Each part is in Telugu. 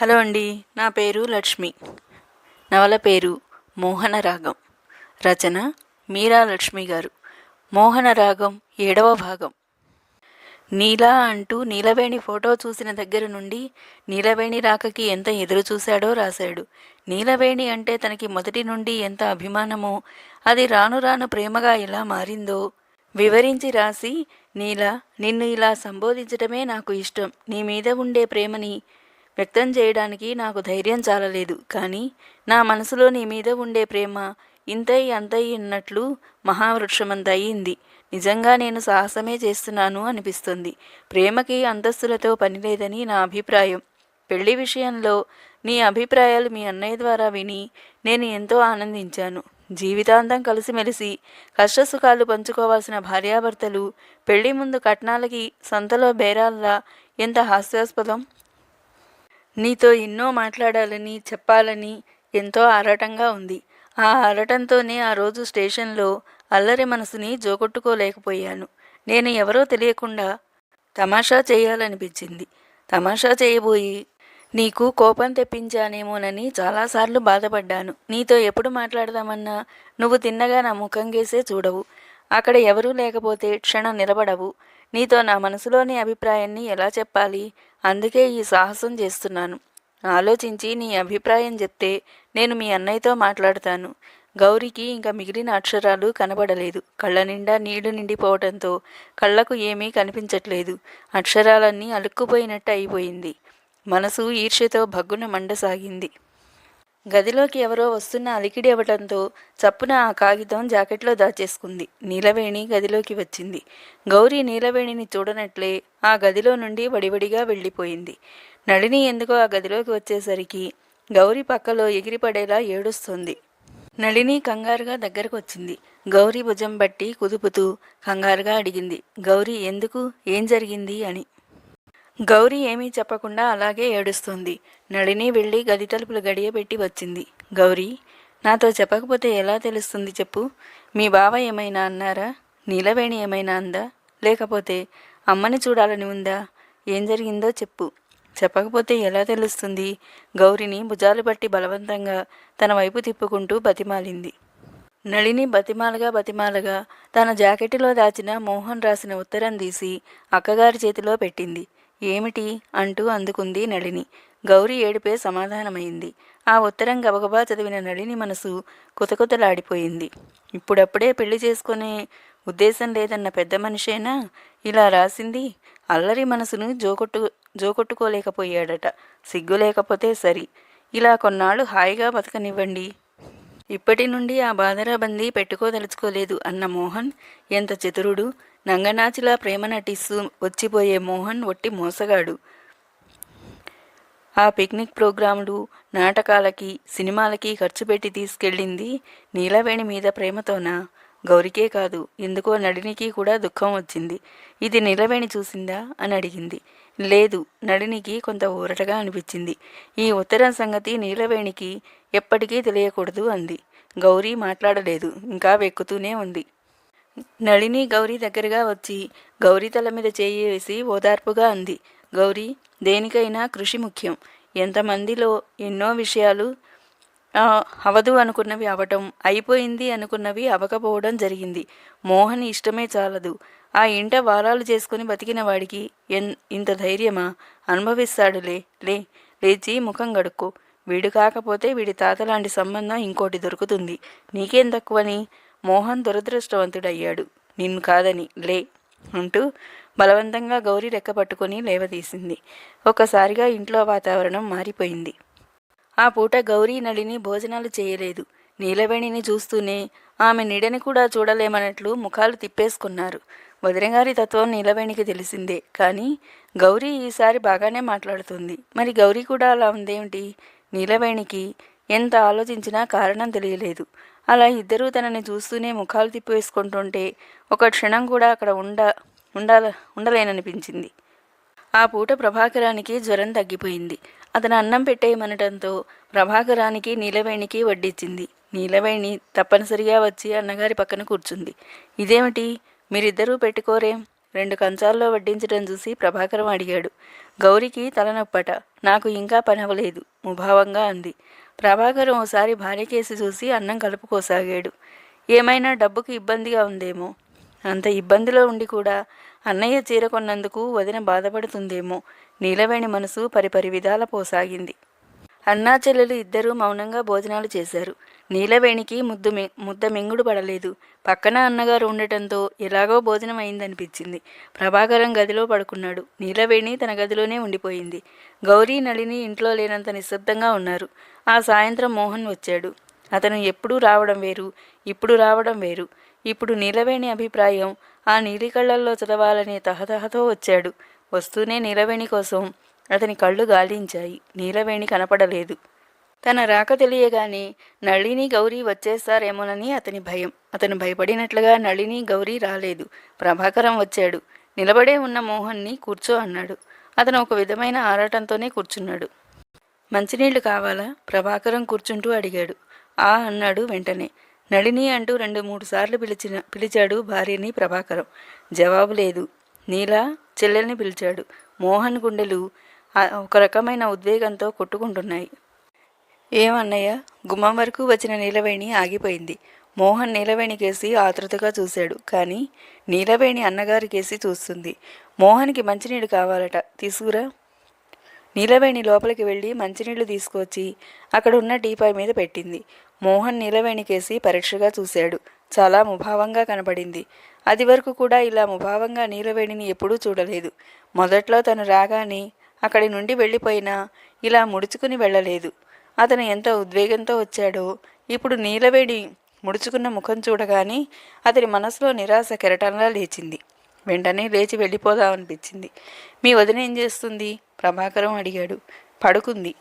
హలో అండి నా పేరు లక్ష్మి. నవల పేరు మోహన రాగం. రచన మీరా లక్ష్మి గారు. మోహన రాగం ఏడవ భాగం. నీలా అంటూ నీలవేణి ఫోటో చూసిన దగ్గర నుండి నీలవేణి రాకకి ఎంత ఎదురు చూశాడో రాశాడు. నీలవేణి అంటే తనకి మొదటి నుండి ఎంత అభిమానమో అది రాను రాను ప్రేమగా ఎలా మారిందో వివరించి రాసి నీలా నిన్ను ఇలా సంబోధించటమే నాకు ఇష్టం. నీ మీద ఉండే ప్రేమని వ్యక్తం చేయడానికి నాకు ధైర్యం చాలలేదు. కానీ నా మనసులో నీ మీద ఉండే ప్రేమ ఇంతై అంతై ఉన్నట్లు మహావృక్షమంత అయింది నిజంగా నేను సాహసమే చేస్తున్నాను అనిపిస్తుంది. ప్రేమకి అంతస్తులతో పనిలేదని నా అభిప్రాయం. పెళ్ళి విషయంలో నీ అభిప్రాయాలు మీ అన్నయ్య ద్వారా విని నేను ఎంతో ఆనందించాను. జీవితాంతం కలిసిమెలిసి కష్టసుఖాలు పంచుకోవాల్సిన భార్యాభర్తలు పెళ్ళి ముందు కట్నాలకి సంతలో బేరాల్లా ఎంత హాస్యాస్పదం? నీతో ఎన్నో మాట్లాడాలని చెప్పాలని ఎంతో ఆరాటంగా ఉంది. ఆ ఆరాటంతోనే ఆ రోజు స్టేషన్లో అల్లరి మనసుని జోగొట్టుకోలేకపోయాను నేను ఎవరో తెలియకుండా తమాషా చేయాలనిపించింది. తమాషా చేయబోయి నీకు కోపం తెప్పించానేమోనని చాలాసార్లు బాధపడ్డాను. నీతో ఎప్పుడు మాట్లాడదామన్నా నువ్వు తిన్నగా నా ముఖం గేసే చూడవు. అక్కడ ఎవరూ లేకపోతే క్షణం నిలబడవు. నీతో నా మనసులోని అభిప్రాయాన్ని ఎలా చెప్పాలి అందుకే ఈ సాహసం చేస్తున్నాను. ఆలోచించి నీ అభిప్రాయం చెప్తే నేను మీ అన్నయ్యతో మాట్లాడతాను. గౌరికి ఇంకా మిగిలిన అక్షరాలు కనబడలేదు. కళ్ళ నిండా నీళ్ళు నిండిపోవడంతో కళ్ళకు ఏమీ కనిపించట్లేదు. అక్షరాలన్నీ అలుక్కుపోయినట్టు అయిపోయింది. మనసు ఈర్ష్యతో భగ్గున మండసాగింది. గదిలోకి ఎవరో వస్తున్న అలికిడి అవ్వటంతో చప్పున ఆ కాగితం జాకెట్లో దాచేసుకుంది. నీలవేణి గదిలోకి వచ్చింది. గౌరీ నీలవేణిని చూడనట్లే ఆ గదిలో నుండి వడివడిగా వెళ్ళిపోయింది. నళిని ఎందుకో ఆ గదిలోకి వచ్చేసరికి గౌరీ పక్కలో ఎగిరిపడేలా ఏడుస్తుంది. నళిని కంగారుగా దగ్గరకు వచ్చింది గౌరీ భుజం బట్టి కుదుపుతూ కంగారుగా అడిగింది. గౌరీ ఎందుకు? ఏం జరిగింది? అని. గౌరీ ఏమీ చెప్పకుండా అలాగే ఏడుస్తుంది. నళిని వెళ్ళి గది తలుపులు గడియబెట్టి వచ్చింది. గౌరీ నాతో చెప్పకపోతే ఎలా తెలుస్తుంది చెప్పు. మీ బావ ఏమైనా అన్నారా? నీలవేణి ఏమైనా అందా? లేకపోతే అమ్మని చూడాలని ఉందా? ఏం జరిగిందో చెప్పు. చెప్పకపోతే ఎలా తెలుస్తుంది? గౌరిని భుజాలు పట్టి బలవంతంగా తన వైపు తిప్పుకుంటూ బతిమాలింది. నళిని బతిమాలగా బతిమాలగా తన జాకెట్లో దాచిన మోహన్ రాసిన ఉత్తరం తీసి అక్కగారి చేతిలో పెట్టింది. ఏమిటి? అంటూ అందుకుంది నళిని. గౌరీ ఏడుపే సమాధానమైంది. ఆ ఉత్తరం గబగబా చదివిన నళిని మనసు కుతకుతలాడిపోయింది. ఇప్పుడప్పుడే పెళ్ళి చేసుకునే ఉద్దేశం లేదన్న పెద్ద మనిషేనా? ఇలా రాసింది అల్లరి మనసును జోకొట్టు జోకొట్టుకోలేకపోయాడట. సిగ్గు లేకపోతే సరి. ఇలా కొన్నాళ్ళు హాయిగా బతకనివ్వండి. ఇప్పటి నుండి ఆ బాధరాబందీ పెట్టుకోదలుచుకోలేదు అన్న మోహన్. ఎంత చతురుడు. నంగనాచిలా ప్రేమ నటిస్తూ వచ్చిపోయే మోహన్ ఒట్టి మోసగాడు. ఆ పిక్నిక్ ప్రోగ్రాములు నాటకాలకి సినిమాలకి ఖర్చు పెట్టి తీసుకెళ్ళింది నీలవేణి మీద ప్రేమతోనా? గౌరికే కాదు ఎందుకో నడినికి కూడా దుఃఖం వచ్చింది. ఇది నిలవేణి చూసిందా? అని అడిగింది. లేదు నడినికి కొంత ఊరటగా అనిపించింది. ఈ ఉత్తరం సంగతి నీలవేణికి ఎప్పటికీ తెలియకూడదు అంది. గౌరీ మాట్లాడలేదు ఇంకా వెక్కుతూనే ఉంది. నళిని గౌరీ దగ్గరగా వచ్చి గౌరీ తల మీద చేయి వేసి ఓదార్పుగా అంది. గౌరీ దేనికైనా కృషి ముఖ్యం. ఎంతమందిలో ఎన్నో విషయాలు అవదు అనుకున్నవి అవటం అయిపోయింది అనుకున్నవి అవకపోవడం జరిగింది. మోహన్ ఇష్టమే చాలదు. ఆ ఇంట వారాలు చేసుకుని బతికిన వాడికి ఎన్ ఇంత ధైర్యమా? అనుభవిస్తాడులే లే లేచి ముఖం గడుక్కో వీడు కాకపోతే వీడి తాత లాంటి సంబంధం ఇంకోటి దొరుకుతుంది. నీకేం తక్కువని? మోహన్ దురదృష్టవంతుడయ్యాడు. నిన్ను కాదని లే అంటూ బలవంతంగా గౌరీ రెక్క పట్టుకొని లేవదీసింది. ఒక్కసారిగా ఇంట్లో వాతావరణం మారిపోయింది. ఆ పూట గౌరీ నళిని భోజనాలు చేయలేదు. నీలవేణిని చూస్తూనే ఆమె నీడని కూడా చూడలేమన్నట్లు ముఖాలు తిప్పేసుకున్నారు. వదినగారి తత్వం నీలవేణికి తెలిసిందే. కానీ గౌరీ ఈసారి బాగానే మాట్లాడుతుంది. మరి గౌరీ కూడా అలా ఉందేమిటి? నీలవేణికి ఎంత ఆలోచించినా కారణం తెలియలేదు. అలా ఇద్దరూ తనని చూస్తూనే ముఖాలు తిప్పివేసుకుంటుంటే ఒక క్షణం కూడా అక్కడ ఉండ ఉండాల ఉండలేననిపించింది. ఆ పూట ప్రభాకరానికి జ్వరం తగ్గిపోయింది. అతను అన్నం పెట్టేయమనటంతో ప్రభాకరానికి నీలవేణికి వడ్డించింది నీలవేణి తప్పనిసరిగా వచ్చి అన్నగారి పక్కన కూర్చుంది. ఇదేమిటి? మీరిద్దరూ పెట్టుకోరేం? రెండు కంచాల్లో వడ్డించడం చూసి ప్రభాకరం అడిగాడు. గౌరికి తలనొప్పట. నాకు ఇంకా పని అవ్వలేదు ముభావంగా అంది. ప్రభాకరం ఓసారి భార్య కేసి చూసి అన్నం కలుపుకోసాగాడు. ఏమైనా డబ్బుకి ఇబ్బందిగా ఉందేమో? అంత ఇబ్బందిలో ఉండి కూడా అన్నయ్య చీర కొన్నందుకు వదిన బాధపడుతుందేమో. నీలవేణి మనసు పరిపరి విధాల పోసాగింది. అన్నా చెల్లెలు ఇద్దరూ మౌనంగా భోజనాలు చేశారు. నీలవేణికి ముద్దు ముద్ద మింగుడు పడలేదు. పక్కన అన్నగారు ఉండటంతో ఎలాగో భోజనం అయిందనిపించింది. ప్రభాకరం గదిలో పడుకున్నాడు. నీలవేణి తన గదిలోనే ఉండిపోయింది. గౌరీ నళిని ఇంట్లో లేనంత నిశ్శబ్దంగా ఉన్నారు. ఆ సాయంత్రం మోహన్ వచ్చాడు. అతను ఎప్పుడూ రావడం వేరు ఇప్పుడు రావడం వేరు. ఇప్పుడు నీలవేణి అభిప్రాయం ఆ నీలి కళ్ళల్లో చదవాలనే తహతహతో వచ్చాడు. వస్తూనే నీలవేణి కోసం అతని కళ్ళు గాలించాయి. నీలవేణి కనపడలేదు. తన రాక తెలియగానే నళిని గౌరీ వచ్చేస్తారేమోనని అతని భయం. అతను భయపడినట్లుగా నళిని గౌరీ రాలేదు. ప్రభాకరం వచ్చాడు. నిలబడే ఉన్న మోహన్ని కూర్చో అన్నాడు. అతను ఒక విధమైన ఆరాటంతోనే కూర్చున్నాడు. మంచినీళ్ళు కావాలా? ప్రభాకరం కూర్చుంటూ అడిగాడు. ఆ అన్నాడు వెంటనే. నళిని అంటూ రెండు మూడు సార్లు పిలిచిన పిలిచాడు భార్యని ప్రభాకరం. జవాబు లేదు. నీలా చెల్లెల్ని పిలిచాడు. మోహన్ గుండెలు ఒక రకమైన ఉద్వేగంతో కొట్టుకుంటున్నాయి. ఏమన్నయ్య? గుమ్మం వరకు వచ్చిన నీలవేణి ఆగిపోయింది. మోహన్ నీలవేణి కేసి ఆతృతగా చూశాడు. కానీ నీలవేణి అన్నగారి కేసి చూస్తుంది. మోహన్కి మంచినీళ్ళు కావాలట. తీసుకురా. నీలవేణి లోపలికి వెళ్ళి మంచినీళ్ళు తీసుకొచ్చి అక్కడ ఉన్న టీపాయ్ మీద పెట్టింది. మోహన్ నీలవేణికేసి పరీక్షగా చూశాడు. చాలా ముభావంగా కనబడింది. అది వరకు కూడా ఇలా ముభావంగా నీలవేణిని ఎప్పుడూ చూడలేదు. మొదట్లో తను రాగానే అక్కడి నుండి వెళ్ళిపోయినా ఇలా ముడుచుకుని వెళ్ళలేదు. అతను ఎంత ఉద్వేగంతో వచ్చాడో ఇప్పుడు నీలవేడి ముడుచుకున్న ముఖం చూడగానే అతని మనసులో నిరాశ కెరటంలా లేచింది. వెంటనే లేచి వెళ్ళిపోదామనిపించింది. మీ వదిన ఏం చేస్తుంది? ప్రభాకరం అడిగాడు. పడుకుంది.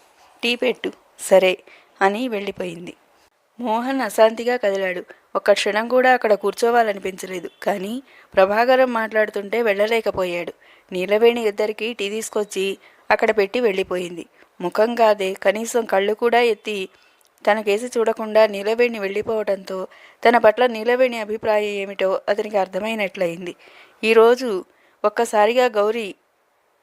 టీ పెట్టు. సరే అని వెళ్ళిపోయింది. మోహన్ అశాంతిగా కదిలాడు. ఒక్క క్షణం కూడా అక్కడ కూర్చోవాలనిపించలేదు. కానీ ప్రభాకరం మాట్లాడుతుంటే వెళ్ళలేకపోయాడు. నీలవేణి ఇద్దరికి టీ తీసుకొచ్చి అక్కడ పెట్టి వెళ్ళిపోయింది. ముఖం కాదే కనీసం కళ్ళు కూడా ఎత్తి తనకేసి చూడకుండా నీలవేణి వెళ్ళిపోవడంతో తన పట్ల నీలవేణి అభిప్రాయం ఏమిటో అతనికి అర్థమైనట్లయింది. ఈరోజు ఒక్కసారిగా గౌరీ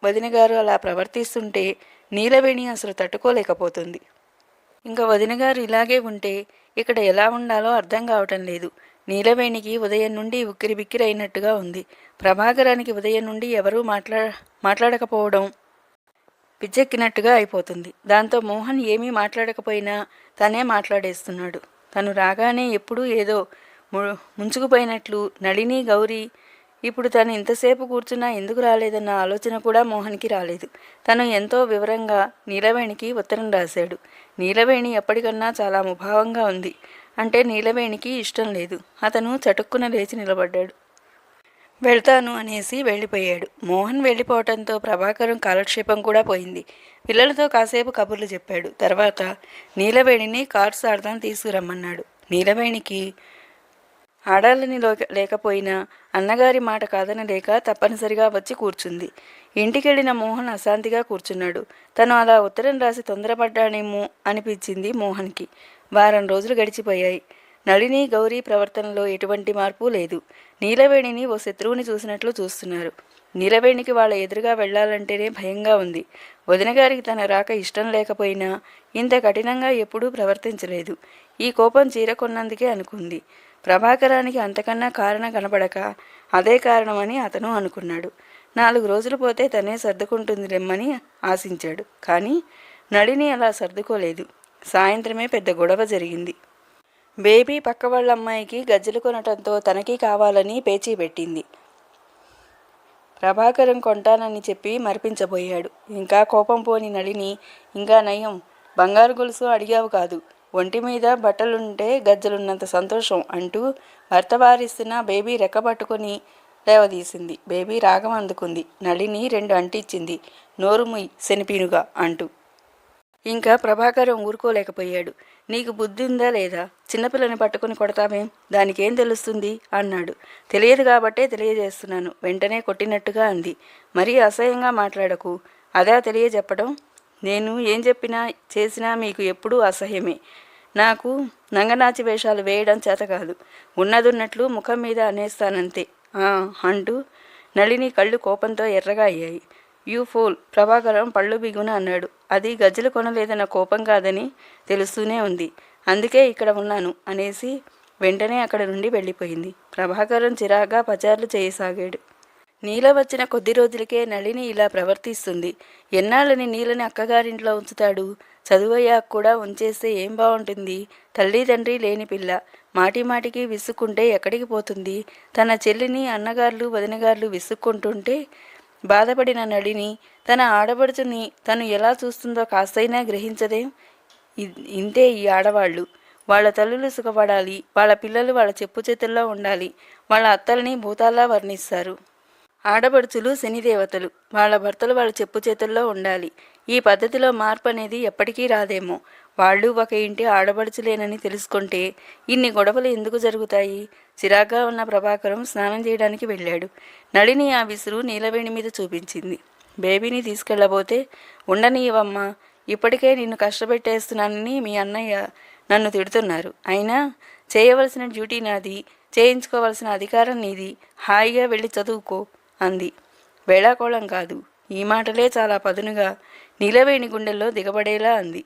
వదిన గారు అలా ప్రవర్తిస్తుంటే నీలవేణి అసలు తట్టుకోలేకపోతుంది. ఇంకా వదిన గారు ఇలాగే ఉంటే ఇక్కడ ఎలా ఉండాలో అర్థం కావటం లేదు. నీలవేణికి ఉదయం నుండి ఉక్కిరి బిక్కిరి అయినట్టుగా ఉంది. ప్రభాకరానికి ఉదయం నుండి ఎవరూ మాట్లా మాట్లాడకపోవడం పిచ్చెక్కినట్టుగా అయిపోతుంది. దాంతో మోహన్ ఏమీ మాట్లాడకపోయినా తనే మాట్లాడేస్తున్నాడు. తను రాగానే ఎప్పుడూ ఏదో ము- ముంచుకుపోయినట్లు నళిని గౌరీ ఇప్పుడు తను ఇంతసేపు కూర్చున్నా ఎందుకు రాలేదన్న ఆలోచన కూడా మోహన్కి రాలేదు. తను ఎంతో వివరంగా నీలవేణికి ఉత్తరం రాశాడు. నీలవేణి ఎప్పటికన్నా చాలా ముభావంగా ఉంది. అంటే నీలవేణికి ఇష్టం లేదు. అతను చటుక్కున లేచి నిలబడ్డాడు. వెళ్తాను అనేసి వెళ్ళిపోయాడు. మోహన్ వెళ్ళిపోవటంతో ప్రభాకరం కాలక్షేపం కూడా పోయింది. పిల్లలతో కాసేపు కబుర్లు చెప్పాడు. తర్వాత నీలవేణిని కార్ ఆడదాం తీసుకురమ్మన్నాడు. నీలవేణికి ఆడాలని లోక- లేకపోయినా అన్నగారి మాట కాదనలేక తప్పనిసరిగా వచ్చి కూర్చుంది. ఇంటికెళ్ళిన మోహన్ అశాంతిగా కూర్చున్నాడు. తను అలా ఉత్తరం రాసి తొందరపడ్డానేమో అనిపించింది మోహన్కి. వారం రోజులు గడిచిపోయాయి. నళిని గౌరీ ప్రవర్తనలో ఎటువంటి మార్పు లేదు. నీలవేణిని ఓ శత్రువుని చూసినట్లు చూస్తున్నారు. నీలవేణికి వాళ్ళ ఎదురుగా వెళ్ళాలంటేనే భయంగా ఉంది. వదిన గారికి తన రాక ఇష్టం లేకపోయినా ఇంత కఠినంగా ఎప్పుడూ ప్రవర్తించలేదు. ఈ కోపం చీరకొన్నందుకే అనుకుంది. ప్రభాకరానికి అంతకన్నా కారణం కనపడక అదే కారణమని అతను అనుకున్నాడు. నాలుగు రోజులు పోతే తనే సర్దుకుంటుంది రెమ్మని ఆశించాడు. కానీ నడిని అలా సర్దుకోలేదు. సాయంత్రమే పెద్ద గొడవ జరిగింది. బేబీ పక్క వాళ్ళ అమ్మాయికి గజ్జలు కొనటంతో తనకి కావాలని పేచీ పెట్టింది. ప్రభాకరం కొంటానని చెప్పి మరిపించబోయాడు. ఇంకా కోపం పోని నడిని ఇంకా నయం. బంగారు గొలుసు అడిగావు కాదు. ఒంటి మీద బట్టలుంటే గజ్జలున్నంత సంతోషం అంటూ భర్త వారిస్తున్న బేబీ రెక్కబట్టుకొని పట్టుకొని లేవదీసింది బేబీ రాగం అందుకుంది. నళిని రెండు అంటించింది నోరు ముయ్ శనిపీనుగా అంటూ. ఇంకా ప్రభాకరం ఊరుకోలేకపోయాడు. నీకు బుద్ధి ఉందా లేదా చిన్నపిల్లని పట్టుకుని కొడతామేం. దానికేం తెలుస్తుంది? అన్నాడు. తెలియదు కాబట్టే తెలియజేస్తున్నాను. వెంటనే కొట్టినట్టుగా అంది. మరీ అసహ్యంగా మాట్లాడకు. అదా తెలియజెప్పడం? నేను ఏం చెప్పినా చేసినా మీకు ఎప్పుడూ అసహ్యమే. నాకు నంగనాచి వేషాలు వేయడం చేత కాదు. ఉన్నదున్నట్లు ముఖం మీద అనేస్తానంతే. అంటూ నళిని కళ్ళు కోపంతో ఎర్రగా అయ్యాయి. యూ ఫూల్ ప్రభాకరం పళ్ళు బిగున అన్నాడు. అది గజ్జలు కొనలేదన్న కోపం కాదని తెలుస్తూనే ఉంది. అందుకే ఇక్కడ ఉన్నాను అనేసి వెంటనే అక్కడ నుండి వెళ్ళిపోయింది. ప్రభాకరం చిరాగా పచార్లు చేయసాగాడు. నీల వచ్చిన కొద్ది రోజులకే నళిని ఇలా ప్రవర్తిస్తుంది. ఎన్నాళ్ళని నీలని అక్కగారింట్లో ఉంచుతాడు? చదువయ్యాక కూడా ఉంచేస్తే ఏం బాగుంటుంది తల్లి తండ్రి లేని పిల్ల. మాటిమాటికి విసుక్కుంటే ఎక్కడికి పోతుంది? తన చెల్లిని అన్నగారులు వదినగారులు విసుక్కుంటుంటే బాధపడిన నళిని తన ఆడబడుచుని తను ఎలా చూస్తుందో కాస్తైనా గ్రహించదేం. ఇంతే ఈ ఆడవాళ్ళు. వాళ్ళ తల్లులు సుఖపడాలి వాళ్ళ పిల్లలు వాళ్ళ చెప్పు చేతుల్లో ఉండాలి వాళ్ళ అత్తల్ని భూతాల్లా వర్ణిస్తారు. ఆడబడుచులు శనిదేవతలు వాళ్ళ భర్తలు వాళ్ళ చెప్పు చేతుల్లో ఉండాలి. ఈ పద్ధతిలో మార్పు అనేది ఎప్పటికీ రాదేమో. వాళ్ళు ఒక ఇంటి ఆడబడుచులేనని తెలుసుకుంటే ఇన్ని గొడవలు ఎందుకు జరుగుతాయి? చిరాగ్గా ఉన్న ప్రభాకరం స్నానం చేయడానికి వెళ్ళాడు. నడిని ఆ విసురు నీలవేణి మీద చూపించింది. బేబీని తీసుకెళ్ళబోతే ఉండనీయవమ్మా ఇప్పటికే నిన్ను కష్టపెట్టేస్తున్నానని మీ అన్నయ్య నన్ను తిడుతున్నారు. అయినా చేయవలసిన డ్యూటీ నాది చేయించుకోవలసిన అధికారం నీది. హాయిగా వెళ్ళి చదువుకో అంది. వేళాకోళం కాదు ఈ మాటలే చాలా పదునుగా నీలవేణి గుండెల్లో దిగబడేలా అంది.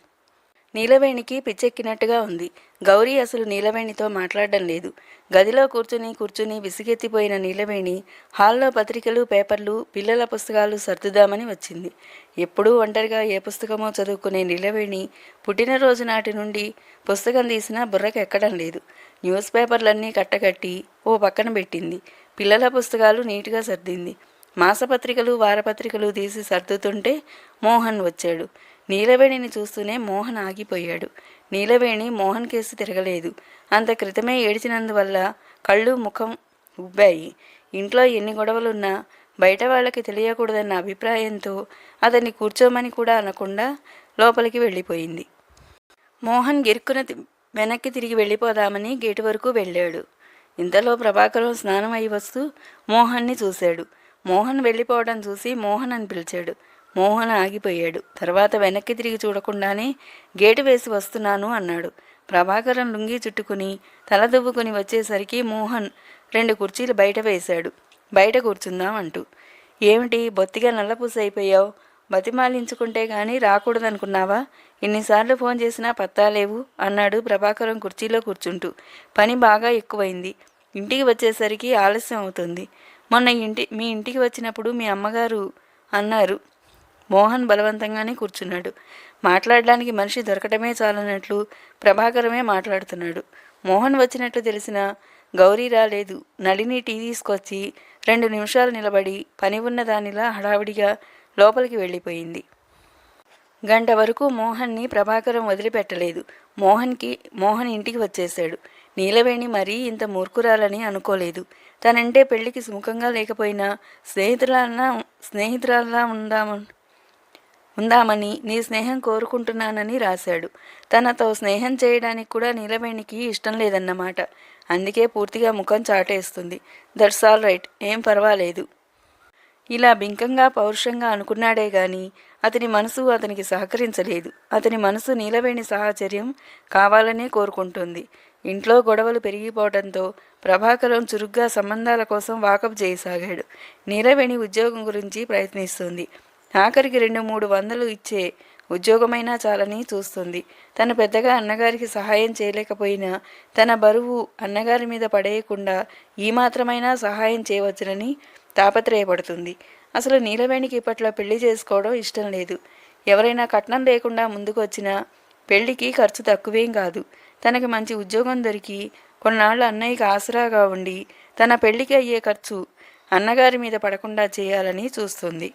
నీలవేణికి పిచ్చెక్కినట్టుగా ఉంది. గౌరీ అసలు నీలవేణితో మాట్లాడడం లేదు. గదిలో కూర్చుని కూర్చుని విసిగెత్తిపోయిన నీలవేణి హాల్లో పత్రికలు పేపర్లు పిల్లల పుస్తకాలు సర్దుదామని వచ్చింది. ఎప్పుడూ ఒంటరిగా ఏ పుస్తకమో చదువుకునే నీలవేణి పుట్టినరోజు నాటి నుండి పుస్తకం తీసినా బుర్రకు ఎక్కడం లేదు. న్యూస్ పేపర్లన్నీ కట్టకట్టి ఓ పక్కన పెట్టింది. పిల్లల పుస్తకాలు నీట్గా సర్దింది. మాసపత్రికలు వారపత్రికలు తీసి సర్దుతుంటే మోహన్ వచ్చాడు. నీలవేణిని చూస్తూనే మోహన్ ఆగిపోయాడు. నీలవేణి మోహన్ కేసు తిరగలేదు. అంత క్రితమే ఏడిచినందువల్ల కళ్ళు ముఖం ఉబ్బాయి ఇంట్లో ఎన్ని గొడవలున్నా బయట వాళ్ళకి తెలియకూడదన్న అభిప్రాయంతో అతన్ని కూర్చోమని కూడా అనకుండా లోపలికి వెళ్ళిపోయింది. మోహన్ గిరుక్కున వెనక్కి తిరిగి వెళ్ళిపోదామని గేటు వరకు వెళ్ళాడు. ఇంతలో ప్రభాకరం స్నానం అయి వస్తూ మోహన్ని చూశాడు. మోహన్ వెళ్ళిపోవడం చూసి మోహన్ అని పిలిచాడు. మోహన్ ఆగిపోయాడు. తర్వాత వెనక్కి తిరిగి చూడకుండానే గేటు వేసి వస్తున్నాను అన్నాడు. ప్రభాకరం లుంగి చుట్టుకుని తల దువ్వుకుని వచ్చేసరికి మోహన్ రెండు కుర్చీలు బయట వేశాడు. బయట కూర్చుందాం అంటూ. ఏమిటి బొత్తిగా నల్లపూస అయిపోయావు? బతిమాలించుకుంటే కానీ రాకూడదనుకున్నావా? ఎన్నిసార్లు ఫోన్ చేసినా పత్తాలేవు అన్నాడు ప్రభాకరం కుర్చీలో కూర్చుంటూ. పని బాగా ఎక్కువైంది. ఇంటికి వచ్చేసరికి ఆలస్యం అవుతుంది. మొన్న ఇంటి మీ ఇంటికి వచ్చినప్పుడు మీ అమ్మగారు అన్నారు. మోహన్ బలవంతంగానే కూర్చున్నాడు. మాట్లాడడానికి మనిషి దొరకటమే చాలన్నట్లు ప్రభాకరమే మాట్లాడుతున్నాడు. మోహన్ వచ్చినట్లు తెలిసిన గౌరీ రాలేదు. నళిని టీ తీసుకొచ్చి రెండు నిమిషాలు నిలబడి పని ఉన్న దానిలా హడావిడిగా లోపలికి వెళ్ళిపోయింది. గంట వరకు మోహన్ని ప్రభాకరం వదిలిపెట్టలేదు. మోహన్కి మోహన్ ఇంటికి వచ్చేశాడు. నీలవేణి మరీ ఇంత మూర్ఖురాలని అనుకోలేదు. తనంటే పెళ్ళికి సుముఖంగా లేకపోయినా స్నేహితులన్నా స్నేహితురాల్లా ఉందామని ఉందామని నీ స్నేహం కోరుకుంటున్నానని రాశాడు. తనతో స్నేహం చేయడానికి కూడా నీలవేణికి ఇష్టం లేదన్నమాట. అందుకే పూర్తిగా ముఖం చాటేస్తుంది. దట్స్ ఆల్ రైట్ ఏం పర్వాలేదు. ఇలా బింకంగా పౌరుషంగా అనుకున్నాడే గాని అతని మనసు అతనికి సహకరించలేదు. అతని మనసు నీలవేణి సాహచర్యం కావాలనే కోరుకుంటుంది. ఇంట్లో గొడవలు పెరిగిపోవడంతో ప్రభాకరం చురుగ్గా సంబంధాల కోసం వాకప్ చేయసాగాడు. నీలవేణి ఉద్యోగం గురించి ప్రయత్నిస్తుంది. ఆఖరికి రెండు మూడు వందలు ఇచ్చే ఉద్యోగమైనా చాలని చూస్తుంది. తను పెద్దగా అన్నగారికి సహాయం చేయలేకపోయినా తన బరువు అన్నగారి మీద పడేయకుండా ఈ మాత్రమైనా సహాయం చేయవచ్చునని తాపత్రయపడుతుంది. అసలు నీలవేణికి ఇప్పట్లో పెళ్ళి చేసుకోవడం ఇష్టం లేదు. ఎవరైనా కట్నం లేకుండా ముందుకు వచ్చినా పెళ్ళికి ఖర్చు తక్కువేం కాదు. తనకి మంచి ఉద్యోగం దొరికి కొన్నాళ్ళు అన్నయ్యకి ఆసరాగా ఉండి తన పెళ్ళికి అయ్యే ఖర్చు అన్నగారి మీద పడకుండా చేయాలని చూస్తుంది.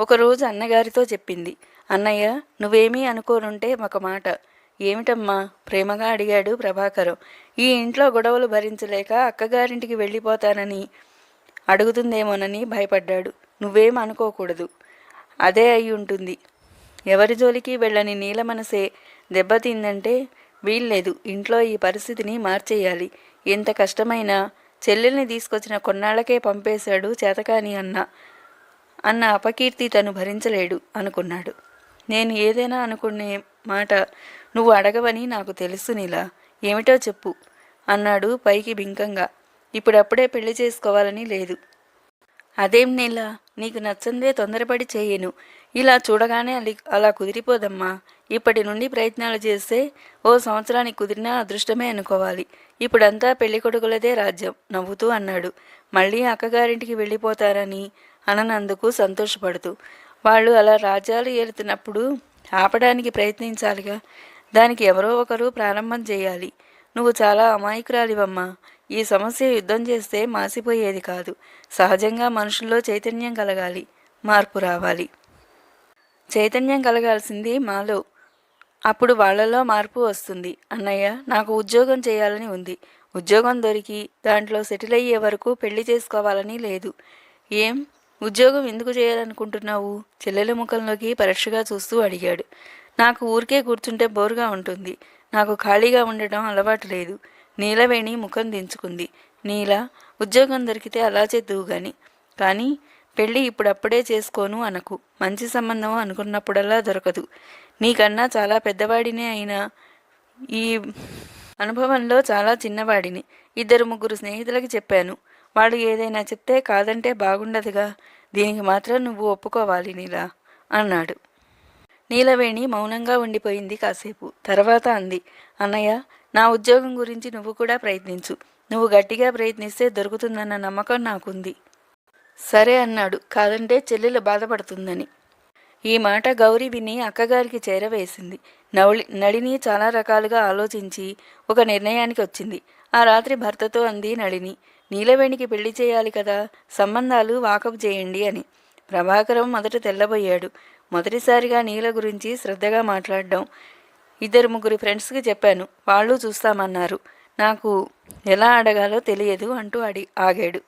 ఒకరోజు అన్నగారితో చెప్పింది. అన్నయ్య నువ్వేమీ అనుకోనుంటే ఒక మాట. ఏమిటమ్మా? ప్రేమగా అడిగాడు ప్రభాకరం. ఈ ఇంట్లో గొడవలు భరించలేక అక్కగారింటికి వెళ్ళిపోతానని అడుగుతుందేమోనని భయపడ్డాడు. నువ్వేం అనుకోకూడదు. అదే అయి ఉంటుంది. ఎవరి జోలికి వెళ్ళని నీల మనసే దెబ్బతిందంటే వీల్లేదు. ఇంట్లో ఈ పరిస్థితిని మార్చేయాలి. ఎంత కష్టమైనా చెల్లెల్ని తీసుకొచ్చిన కొన్నాళ్ళకే పంపేశాడు చేతకాని అన్న. అన్న అపకీర్తి తను భరించలేడు అనుకున్నాడు. నేను ఏదైనా అనుకునే మాట నువ్వు అడగవని నాకు తెలుసు నీలా. ఏమిటో చెప్పు అన్నాడు పైకి బింకంగా. ఇప్పుడప్పుడే పెళ్ళి చేసుకోవాలని లేదు. అదేం నీలా? నీకు నచ్చందే తొందరపడి చేయను. ఇలా చూడగానే అలి అలా కుదిరిపోదమ్మా. ఇప్పటి నుండి ప్రయత్నాలు చేస్తే ఓ సంవత్సరానికి కుదిరినా అదృష్టమే అనుకోవాలి. ఇప్పుడంతా పెళ్ళి కొడుకులదే రాజ్యం నవ్వుతూ అన్నాడు. మళ్ళీ అక్కగారింటికి వెళ్ళిపోతారని అననందుకు సంతోషపడుతూ వాళ్ళు అలా రాజ్యాలు ఏలుతున్నప్పుడు ఆపడానికి ప్రయత్నించాలిగా. దానికి ఎవరో ఒకరు ప్రారంభం చేయాలి. నువ్వు చాలా అమాయకురాలివమ్మా. ఈ సమస్య యుద్ధం చేస్తే మాసిపోయేది కాదు. సహజంగా మనుషుల్లో చైతన్యం కలగాలి. మార్పు రావాలి. చైతన్యం కలగాల్సింది మాలో. అప్పుడు వాళ్ళలో మార్పు వస్తుంది. అన్నయ్య నాకు ఉద్యోగం చేయాలని ఉంది. ఉద్యోగం దొరికి దాంట్లో సెటిల్ అయ్యే వరకు పెళ్ళి చేసుకోవాలని లేదు. ఏం? ఉద్యోగం ఎందుకు చేయాలనుకుంటున్నావు? చెల్లెల ముఖంలోకి పరీక్షగా చూస్తూ అడిగాడు. నాకు ఊరికే కూర్చుంటే బోరుగా ఉంటుంది. నాకు ఖాళీగా ఉండటం అలవాటు లేదు. నీలవేణి ముఖం దించుకుంది. నీల ఉద్యోగం దొరికితే అలా చేద్దువు గాని. కానీ పెళ్ళి ఇప్పుడప్పుడే చేసుకోను అనకు. మంచి సంబంధం అనుకున్నప్పుడల్లా దొరకదు. నీకన్నా చాలా పెద్దవాడినే అయినా ఈ అనుభవంలో చాలా చిన్నవాడిని. ఇద్దరు ముగ్గురు స్నేహితులకి చెప్పాను. వాళ్ళు ఏదైనా చెప్తే కాదంటే బాగుండదుగా. దీనికి మాత్రం నువ్వు ఒప్పుకోవాలి నీలా అన్నాడు. నీలవేణి మౌనంగా ఉండిపోయింది కాసేపు. తర్వాత అంది అన్నయ్య నా ఉద్యోగం గురించి నువ్వు కూడా ప్రయత్నించు. నువ్వు గట్టిగా ప్రయత్నిస్తే దొరుకుతుందన్న నమ్మకం నాకుంది. సరే అన్నాడు. కాదంటే చెల్లెలు బాధపడుతుందని. ఈ మాట గౌరీ విని అక్కగారికి చేరవేసింది. నవలి నళిని చాలా రకాలుగా ఆలోచించి ఒక నిర్ణయానికి వచ్చింది. ఆ రాత్రి భర్తతో అంది నళిని నీలవేణికి పెళ్ళి చేయాలి కదా సంబంధాలు వాకప్ చేయండి అని. ప్రభాకరం మొదట తెల్లబోయాడు. మొదటిసారిగా నీల గురించి శ్రద్ధగా మాట్లాడడం. ఇద్దరు ముగ్గురు ఫ్రెండ్స్కి చెప్పాను. వాళ్ళు చూస్తామన్నారు. నాకు ఎలా అడగాలో తెలియదు అంటూ అడి ఆగాడు.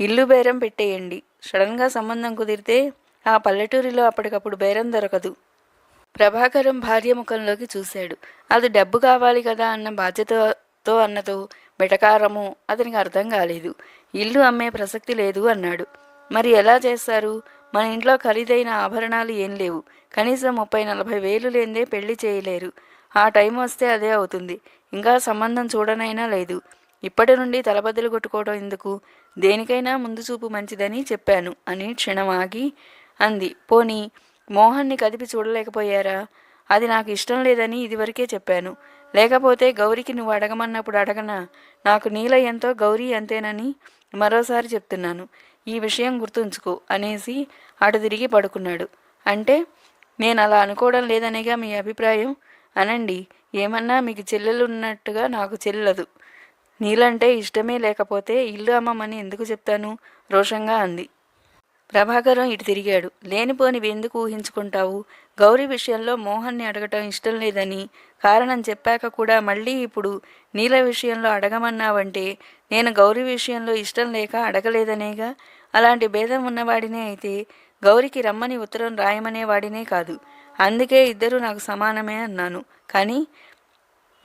ఇల్లు బేరం పెట్టేయండి. సడన్గా సంబంధం కుదిరితే ఆ పల్లెటూరిలో అప్పటికప్పుడు బేరం దొరకదు. ప్రభాకరం భార్య ముఖంలోకి చూశాడు. అది డబ్బు కావాలి కదా అన్న బాధ్యతతో అన్నతో మిటకారము అతనికి అర్థం కాలేదు. ఇల్లు అమ్మే ప్రసక్తి లేదు అన్నాడు. మరి ఎలా చేస్తారు? మన ఇంట్లో ఖరీదైన ఆభరణాలు ఏం లేవు. కనీసం ముప్పై నలభై వేలు లేదే పెళ్ళి చేయలేరు. ఆ టైం వస్తే అదే అవుతుంది. ఇంకా సంబంధం చూడనైనా లేదు. ఇప్పటి నుండి తలబద్దలు కొట్టుకోవడం ఎందుకు? దేనికైనా ముందు చూపు మంచిదని చెప్పాను అని క్షణం ఆగి అంది. పోనీ మోహన్ని కదిపి చూడలేకపోయారా? అది నాకు ఇష్టం లేదని ఇదివరకే చెప్పాను. లేకపోతే గౌరికి నువ్వు అడగమన్నప్పుడు అడగనా. నాకు నీల ఎంతో గౌరీ అంతేనని మరోసారి చెప్తున్నాను. ఈ విషయం గుర్తుంచుకో అనేసి అటు తిరిగి పడుకున్నాడు. అంటే నేను అలా అనుకోవడం లేదనేగా మీ అభిప్రాయం? అనండి ఏమన్నా మీకు చెల్లెలు ఉన్నట్టుగా నాకు చెల్లదు. నీలంటే ఇష్టమే లేకపోతే ఇల్లు అమ్మమని ఎందుకు చెప్తాను? రోషంగా అంది. ప్రభాకరం ఇటు తిరిగాడు. లేనిపోనివి ఎందుకు ఊహించుకుంటావు? గౌరీ విషయంలో మోహన్ని అడగటం ఇష్టం లేదని కారణం చెప్పాక కూడా మళ్ళీ ఇప్పుడు నీల విషయంలో అడగమన్నావంటే నేను గౌరీ విషయంలో ఇష్టం లేక అడగలేదనేగా? అలాంటి భేదం ఉన్నవాడినే అయితే గౌరికి రమ్మని ఉత్తరం రాయమనేవాడినే కాదు. అందుకే ఇద్దరు నాకు సమానమే అన్నాను. కానీ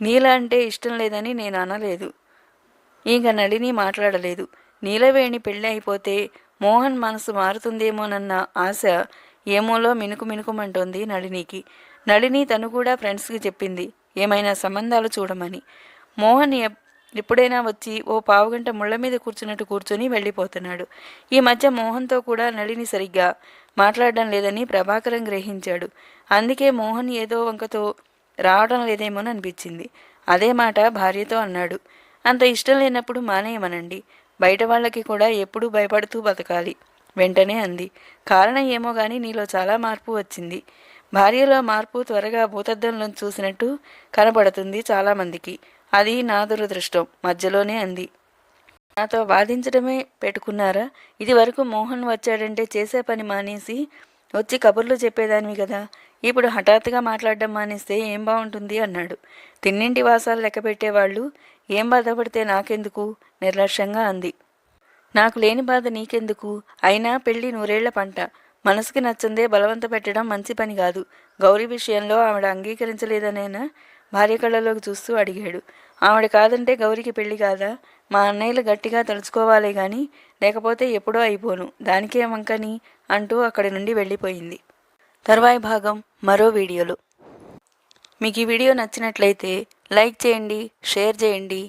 నీల అంటే ఇష్టం లేదని నేను అనలేదు. ఇంక నళిని మాట్లాడలేదు. నీలవేణి పెళ్ళి అయిపోతే మోహన్ మనసు మారుతుందేమోనన్న ఆశ ఏమోలో మినుకు మినుకుమంటోంది నళినికి. నళిని తను కూడా ఫ్రెండ్స్కి చెప్పింది. ఏమైనా సంబంధాలు చూడమని. మోహన్ ఎప్పుడైనా వచ్చి ఓ పావుగంట ముళ్ళ మీద కూర్చున్నట్టు కూర్చొని వెళ్ళిపోతున్నాడు. ఈ మధ్య మోహన్తో కూడా నళిని సరిగ్గా మాట్లాడడం లేదని ప్రభాకరం గ్రహించాడు. అందుకే మోహన్ ఏదో వంకతో రావడం లేదేమోననిపించింది. అదే మాట భార్యతో అన్నాడు. అంత ఇష్టం లేనప్పుడు మానేయమనండి. బయట వాళ్ళకి కూడా ఎప్పుడూ భయపడుతూ బతకాలి. వెంటనే అంది. కారణం ఏమో గాని నీలో చాలా మార్పు వచ్చింది. భార్యలో మార్పు త్వరగా భూతద్దంలో చూసినట్టు కనబడుతుంది చాలామందికి అది నా దురదృష్టం. మధ్యలోనే అంది. నాతో వాదించడమే పెట్టుకున్నారా? ఇది వరకు మోహన్ వచ్చాడంటే చేసే పని మానేసి వచ్చి కబుర్లు చెప్పేదానివి కదా. ఇప్పుడు హఠాత్తుగా మాట్లాడడం మానేస్తే ఏం బాగుంటుంది అన్నాడు. తిన్నింటి వాసాలు లెక్క పెట్టేవాళ్ళు ఏం బాధపడితే నాకెందుకు? నిర్లక్ష్యంగా అంది. నాకు లేని బాధ నీకెందుకు? అయినా పెళ్ళి నూరేళ్ళ పంట. మనసుకి నచ్చందే బలవంత పెట్టడం మంచి పని కాదు. గౌరీ విషయంలో ఆవిడ అంగీకరించలేదనేనా? భార్య కళ్ళలోకి చూస్తూ అడిగాడు. ఆవిడ కాదంటే గౌరికి పెళ్ళి కాదా? మా అన్నయ్యలు గట్టిగా తలుచుకోవాలే గాని లేకపోతే ఎప్పుడో అయిపోను. దానికే వంకని? అంటూ అక్కడి నుండి వెళ్ళిపోయింది. తర్వాయి భాగం మరో వీడియోలో. మీకు ఈ వీడియో నచ్చినట్లయితే లైక్ చేయండి షేర్ చేయండి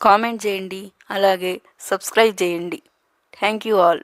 కామెంట్ చేయండి అలాగే సబ్స్క్రైబ్ చేయండి. Thank you all.